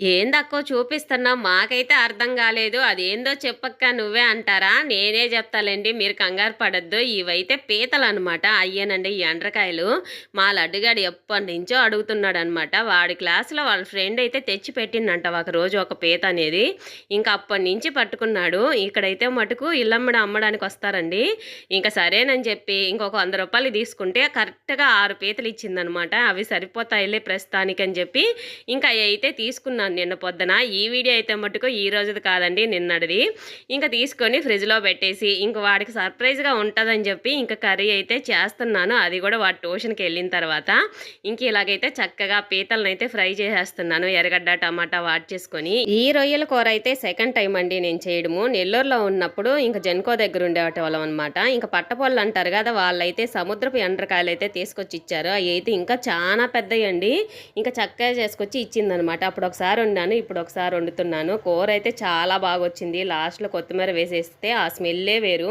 ఏందక్కో చూపిస్తున్నా మాకైతే అర్థం కాలేదు. అదేందో చెప్పక్క నువ్వే అంటారా? నేనే చెప్తాలేండి మీరు కంగారు పడద్దు. ఇవైతే పీతలు అనమాట అయ్యానండి ఈ ఎండ్రకాయలు. మా లడ్డుగాడు ఎప్పటి నుంచో అడుగుతున్నాడు అనమాట వాడి క్లాసులో వాళ్ళ ఫ్రెండ్ అయితే తెచ్చి పెట్టిందంట ఒక రోజు ఒక పీత అనేది. ఇంకా అప్పటి నుంచి పట్టుకున్నాడు. ఇక్కడైతే మటుకు ఇల్లమ్మడ అమ్మడానికి వస్తారండి. ఇంకా సరేనని చెప్పి ఇంకొక వంద రూపాయలు తీసుకుంటే కరెక్ట్గా ఆరు పీతలు ఇచ్చిందనమాట అవి సరిపోతాయిలే ప్రస్తుతానికి అని చెప్పి ఇంకా అయితే తీసుకున్నాను నిన్న పొద్దున. ఈ వీడియో అయితే మటుకు ఈ రోజుది కాదండి నిన్నటిది ఇంకా తీసుకొని ఫ్రిడ్జ్లో పెట్టేసి ఇంక వాడికి సర్ప్రైజ్గా ఉంటుందని చెప్పి ఇంకా కర్రీ అయితే చేస్తున్నాను. అది కూడా వాడి ట్యూషన్కి వెళ్ళిన తర్వాత. ఇంక ఇలాగైతే చక్కగా పీతలను అయితే ఫ్రై చేసేస్తున్నాను. ఎర్రగడ్డ టమాటా వాట్ చేసుకొని. ఈ రొయ్యల కూర అయితే సెకండ్ టైం అండి నేను చేయడము. నెల్లూరులో ఉన్నప్పుడు ఇంకా జెన్కో దగ్గర ఉండేవాళ్ళం అనమాట ఇంకా పట్టపొళ్ళు అంటారు కదా వాళ్ళైతే సముద్రపు ఎండ్రకాయలు అయితే తీసుకొచ్చి ఇచ్చారు. అవి అయితే ఇంకా చాలా పెద్దవి అండి. ఇంకా చక్కగా చేసుకొచ్చి ఇచ్చిందనమాట అప్పుడు ఒకసారి ఒకసారి వండాను ఇప్పుడు ఒకసారి వండుతున్నాను. కూర అయితే చాలా బాగా వచ్చింది లాస్ట్లో కొత్తిమీర వేసేస్తే ఆ స్మెల్లే వేరు.